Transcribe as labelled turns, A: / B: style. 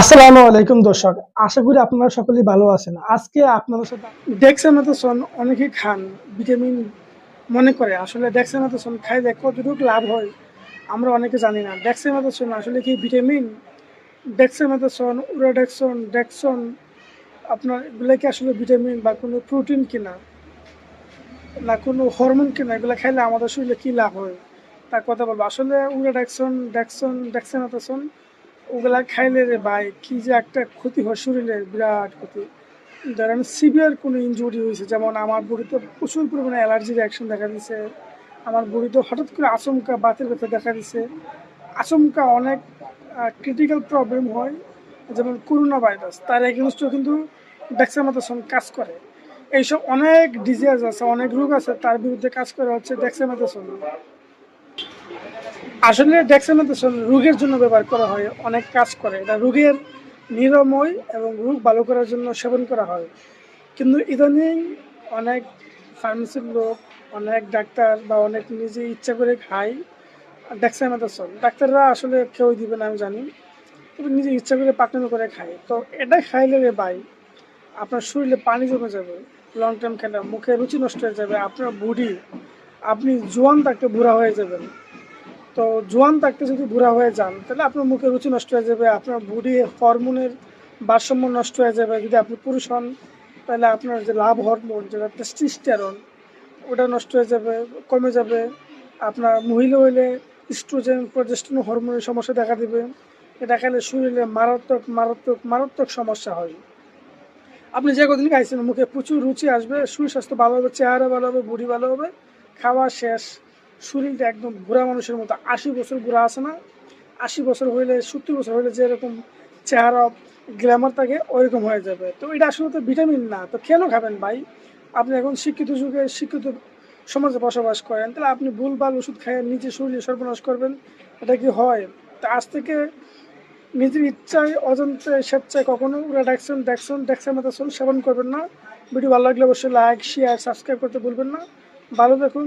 A: আসসালামু আলাইকুম দর্শক, আশা করি আপনারা সকলেই ভালো আছেন। আজকে আপনাদের সাথে ডেক্সামেথাসন অনেকেই খান, ভিটামিন মনে করে। আসলে ডেক্সামেথাসন খাইলে কতটুকু লাভ হয় আমরা অনেকে জানি না। ডেক্সামেথাসন আসলে কি ভিটামিন? ডেক্সামেথাসন উরাডেক্সন, ডেক্সন, আপনার এগুলো কি আসলে ভিটামিন বা কোনো প্রোটিন কিনা? না, কোনো হরমোন কিনা? এগুলো খাইলে আমাদের শরীরে কী লাভ হয়? তার কথা বলব। আসলে উরাডেক্সন, ডেক্সন ডেক্সামেথাসন ওগুলা খাইলে রে ভাই, কি যে একটা ক্ষতি হয় শরীরের, বিরাট ক্ষতি। ধরেন সিভিয়ার কোনো ইনজুরি হয়েছে, যেমন আমার বডিতে প্রচুর পরিমাণে অ্যালার্জি রিয়াকশন দেখা দিছে, আমার বডিতে হঠাৎ করে আচমকা, বাতের ব্যথা দেখা দিছে। আচমকা অনেক ক্রিটিক্যাল প্রবলেম হয়, যেমন করোনা ভাইরাস তার এগেনস্টও কিন্তু ডেক্সামেথাসন কাজ করে। এইসব অনেক ডিজিজ আছে, অনেক রোগ আছে, তার বিরুদ্ধে কাজ করা হচ্ছে ডেক্সামেথাসন আসলে ডেক্সামেথাসন রোগের জন্য ব্যবহার করা হয়, অনেক কাজ করে। এটা রোগের নিরাময় এবং রোগ ভালো করার জন্য সেবন করা হয়। কিন্তু ইদানিং অনেক ফার্মেসির লোক, অনেক ডাক্তার বা অনেক নিজে ইচ্ছা করে খায় ডেক্সামেথাসন ডাক্তাররা আসলে কেউ দিবে না আমি জানি তবে নিজে ইচ্ছা করে পাকনামি করে খায়। তো এটা খাইলে রে ভাই, আপনার শরীরে পানি জমে যাবে লং টাইম খেলে মুখে রুচি নষ্ট হয়ে যাবে, আপনার বডি আপনি জোয়ান থাকতে বুড়া হয়ে যাবেন। তো জোয়ান থাকতে যদি বুড়া হয়ে যান, তাহলে আপনার মুখে রুচি নষ্ট হয়ে যাবে, আপনার বডি হরমোনের ভারসাম্য নষ্ট হয়ে যাবে। যদি আপনি পুরুষ হন, তাহলে আপনার যে লাভ হরমোন যেটা টেস্টিস্টেরন ওটা নষ্ট হয়ে যাবে, কমে যাবে। আপনার মহিলা হইলে স্ট্রোজেন প্রজেস্টন হরমোনের সমস্যা দেখা দিবে। এটা খেলে শরীরে মারাত্মক মারাত্মক মারাত্মক সমস্যা হয়। আপনি যে কদিন খাইছেন, মুখে প্রচুর রুচি আসবে, শরীর স্বাস্থ্য ভালো হবে, চেহারা ভালো হবে বুড়ি ভালো হবে, খাওয়া শেষ। শরীরটা একদম বুড়া মানুষের মতো। আশি বছর বুড়া আছে না? আশি বছর হইলে, সত্তর বছর হইলে যেরকম চেহারা গ্ল্যামার থাকে, ওইরকম হয়ে যাবে। তো এটা আসলে তো ভিটামিন না। তো কেন খাবেন ভাই? আপনি এখন শিক্ষিত যুগে শিক্ষিত সমাজে বসবাস করেন, তাহলে আপনি ভুলভাল ওষুধ খেয়ে নিজে শরীরে সর্বনাশ করবেন, এটা কি হয়? তা আজ থেকে নিজের ইচ্ছায় অজান্তে স্বেচ্ছায় কখনো রেডাকশন ডেকশন ডেক্সামেথাসন সেবন করবেন না। ভিডিও ভালো লাগলে অবশ্যই লাইক শেয়ার সাবস্ক্রাইব করতে ভুলবেন না। ভালো থাকুন।